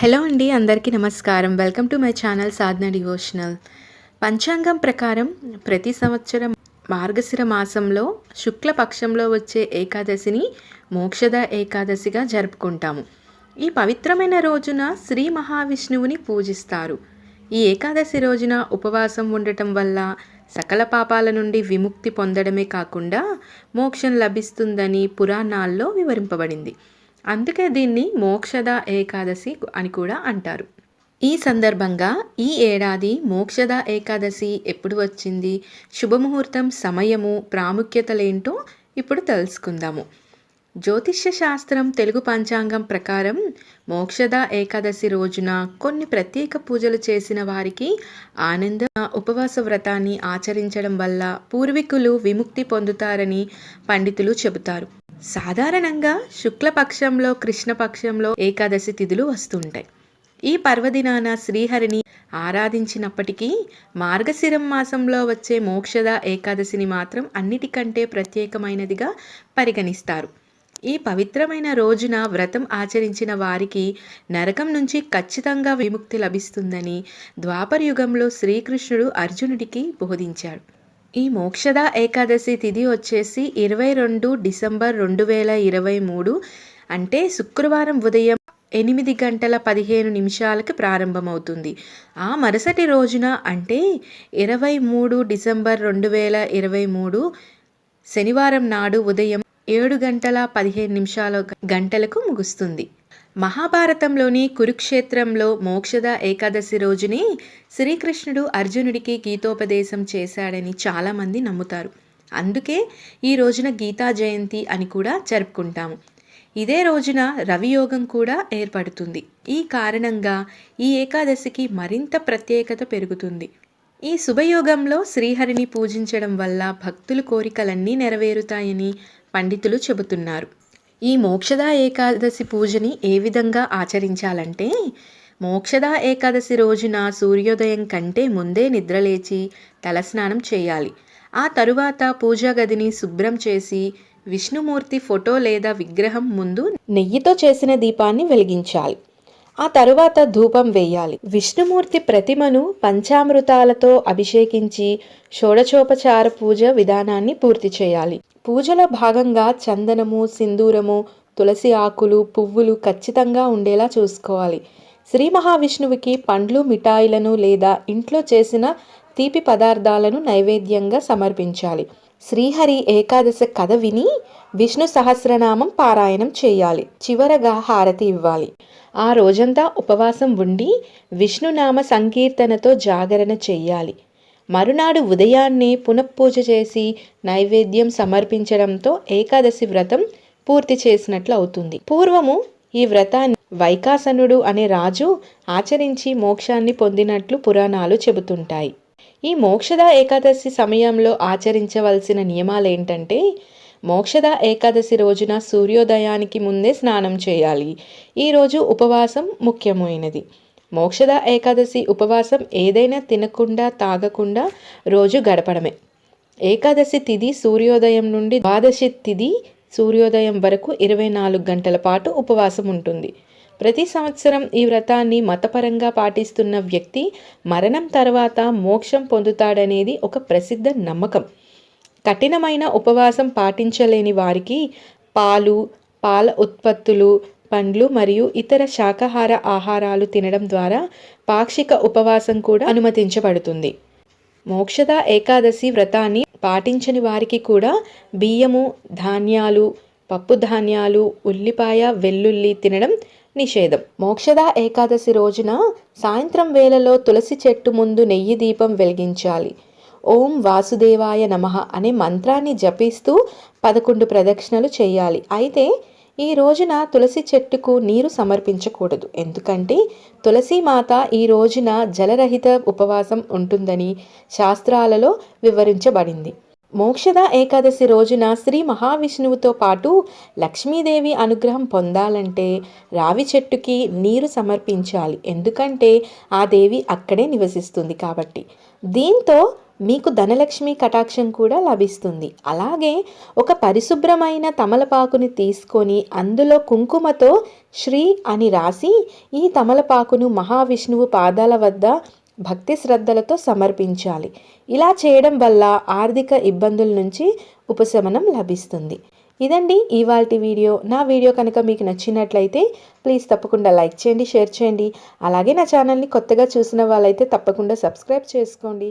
Hello అండి అందరికీ నమస్కారం. Welcome to my channel Sadhana devotional. పంచాంగం ప్రకారం ప్రతి సంవత్సరం మార్గశిర మాసంలో శుక్లపక్షంలో వచ్చే ఏకాదశిని మోక్షద ఏకాదశిగా జరుపుకుంటాము. ఈ పవిత్రమైన రోజున శ్రీ మహావిష్ణువుని పూజిస్తారు. ఈ ఏకాదశి రోజున ఉపవాసం ఉండటం వల్ల సకల పాపాల నుండి విముక్తి పొందడమే కాకుండా మోక్షం లభిస్తుందని పురాణాల్లో వివరింపబడింది. అందుకే దీన్ని మోక్షద ఏకాదశి అని కూడా అంటారు. ఈ సందర్భంగా ఈ ఏడాది మోక్షద ఏకాదశి ఎప్పుడు వచ్చింది? శుభముహూర్తం సమయము ప్రాముఖ్యతలేంటో ఇప్పుడు తెలుసుకుందాము. జ్యోతిష్య శాస్త్రం తెలుగు పంచాంగం ప్రకారం మోక్షద ఏకాదశి రోజున కొన్ని ప్రత్యేక పూజలు చేసిన వారికి ఆనంద ఉపవాస వ్రతాన్ని ఆచరించడం వల్ల పూర్వీకులు విముక్తి పొందుతారని పండితులు చెబుతారు. సాధారణంగా శుక్లపక్షంలో కృష్ణపక్షంలో ఏకాదశి తిథులు వస్తుంటాయి. ఈ పర్వదినాన శ్రీహరిని ఆరాధించినప్పటికీ మార్గశిరం మాసంలో వచ్చే మోక్షద ఏకాదశిని మాత్రం అన్నిటికంటే ప్రత్యేకమైనదిగా పరిగణిస్తారు. ఈ పవిత్రమైన రోజున వ్రతం ఆచరించిన వారికి నరకం నుంచి ఖచ్చితంగా విముక్తి లభిస్తుందని ద్వాపరయుగంలో శ్రీకృష్ణుడు అర్జునుడికి బోధించాడు. ఈ మోక్షద ఏకాదశి తిథి వచ్చేసి ఇరవై రెండు డిసెంబర్ రెండు వేల ఇరవై మూడు అంటే శుక్రవారం ఉదయం ఎనిమిది గంటల పదిహేను నిమిషాలకి ప్రారంభమవుతుంది. ఆ మరుసటి రోజున అంటే ఇరవై మూడు డిసెంబర్ రెండు వేల ఇరవై మూడు శనివారం నాడు ఉదయం ఏడు గంటల పదిహేను నిమిషాల గంటలకు ముగుస్తుంది. మహాభారతంలోని కురుక్షేత్రంలో మోక్షద ఏకాదశి రోజుని శ్రీకృష్ణుడు అర్జునుడికి గీతోపదేశం చేశాడని చాలామంది నమ్ముతారు. అందుకే ఈ రోజున గీతా జయంతి అని కూడా జరుపుకుంటాము. ఇదే రోజున రవియోగం కూడా ఏర్పడుతుంది. ఈ కారణంగా ఈ ఏకాదశికి మరింత ప్రత్యేకత పెరుగుతుంది. ఈ శుభయోగంలో శ్రీహరిని పూజించడం వల్ల భక్తుల కోరికలన్నీ నెరవేరుతాయని పండితులు చెబుతున్నారు. ఈ మోక్షద ఏకాదశి పూజని ఏ విధంగా ఆచరించాలంటే మోక్షద ఏకాదశి రోజున సూర్యోదయం కంటే ముందే నిద్రలేచి తలస్నానం చేయాలి. ఆ తరువాత పూజా గదిని శుభ్రం చేసి విష్ణుమూర్తి ఫోటో లేదా విగ్రహం ముందు నెయ్యితో చేసిన దీపాన్ని వెలిగించాలి. ఆ తరువాత ధూపం వేయాలి. విష్ణుమూర్తి ప్రతిమను పంచామృతాలతో అభిషేకించి షోడచోపచార పూజ విధానాన్ని పూర్తి చేయాలి. పూజలో భాగంగా చందనము సింధూరము తులసి ఆకులు పువ్వులు ఖచ్చితంగా ఉండేలా చూసుకోవాలి. శ్రీ మహావిష్ణువుకి పండ్లు మిఠాయిలను లేదా ఇంట్లో చేసిన తీపి పదార్థాలను నైవేద్యంగా సమర్పించాలి. శ్రీహరి ఏకాదశ కథ విని విష్ణు సహస్రనామం పారాయణం చేయాలి. చివరగా హారతి ఇవ్వాలి. ఆ రోజంతా ఉపవాసం ఉండి విష్ణునామ సంకీర్తనతో జాగరణ చెయ్యాలి మరునాడు ఉదయాన్నే పునఃపూజ చేసి నైవేద్యం సమర్పించడంతో ఏకాదశి వ్రతం పూర్తి చేసినట్లు అవుతుంది. పూర్వము ఈ వ్రతాన్ని వైకాసనుడు అనే రాజు ఆచరించి మోక్షాన్ని పొందినట్లు పురాణాలు చెబుతుంటాయి. ఈ మోక్షద ఏకాదశి సమయంలో ఆచరించవలసిన నియమాలు ఏంటంటే మోక్షద ఏకాదశి రోజున సూర్యోదయానికి ముందే స్నానం చేయాలి. ఈరోజు ఉపవాసం ముఖ్యమైనది. మోక్షద ఏకాదశి ఉపవాసం ఏదైనా తినకుండా తాగకుండా రోజు గడపడమే. ఏకాదశి తిథి సూర్యోదయం నుండి ద్వాదశి తిథి సూర్యోదయం వరకు ఇరవై నాలుగు గంటల పాటు ఉపవాసం ఉంటుంది. ప్రతి సంవత్సరం ఈ వ్రతాన్ని మతపరంగా పాటిస్తున్న వ్యక్తి మరణం తర్వాత మోక్షం పొందుతాడనేది ఒక ప్రసిద్ధ నమ్మకం. కఠినమైన ఉపవాసం పాటించలేని వారికి పాలు పాల ఉత్పత్తులు పండ్లు మరియు ఇతర శాకాహార ఆహారాలు తినడం ద్వారా పాక్షిక ఉపవాసం కూడా అనుమతించబడుతుంది. మోక్షద ఏకాదశి వ్రతాన్ని పాటించని వారికి కూడా బియ్యము ధాన్యాలు పప్పు ధాన్యాలు ఉల్లిపాయ వెల్లుల్లి తినడం నిషేధం. మోక్షద ఏకాదశి రోజున సాయంత్రం వేళలో తులసి చెట్టు ముందు నెయ్యి దీపం వెలిగించాలి. ఓం వాసుదేవాయ నమః అనే మంత్రాన్ని జపిస్తూ పదకొండు ప్రదక్షిణలు చేయాలి. అయితే ఈ రోజున తులసి చెట్టుకు నీరు సమర్పించకూడదు. ఎందుకంటే తులసి మాత ఈ రోజున జలరహిత ఉపవాసం ఉంటుందని శాస్త్రాలలో వివరించబడింది. మోక్షద ఏకాదశి రోజున శ్రీ మహావిష్ణువుతో పాటు లక్ష్మీదేవి అనుగ్రహం పొందాలంటే రావి చెట్టుకి నీరు సమర్పించాలి. ఎందుకంటే ఆ దేవి అక్కడే నివసిస్తుంది కాబట్టి. దీంతో మీకు ధనలక్ష్మి కటాక్షం కూడా లభిస్తుంది. అలాగే ఒక పరిశుభ్రమైన తమలపాకుని తీసుకొని అందులో కుంకుమతో శ్రీ అని రాసి ఈ తమలపాకును మహావిష్ణువు పాదాల వద్ద భక్తి శ్రద్ధలతో సమర్పించాలి. ఇలా చేయడం వల్ల ఆర్థిక ఇబ్బందుల నుంచి ఉపశమనం లభిస్తుంది. ఇదండి ఇవాల్టి వీడియో. నా వీడియో కనుక మీకు నచ్చినట్లయితే ప్లీజ్ తప్పకుండా లైక్ చేయండి షేర్ చేయండి. అలాగే నా ఛానల్ని కొత్తగా చూసిన వాళ్ళైతే తప్పకుండా సబ్స్క్రైబ్ చేసుకోండి.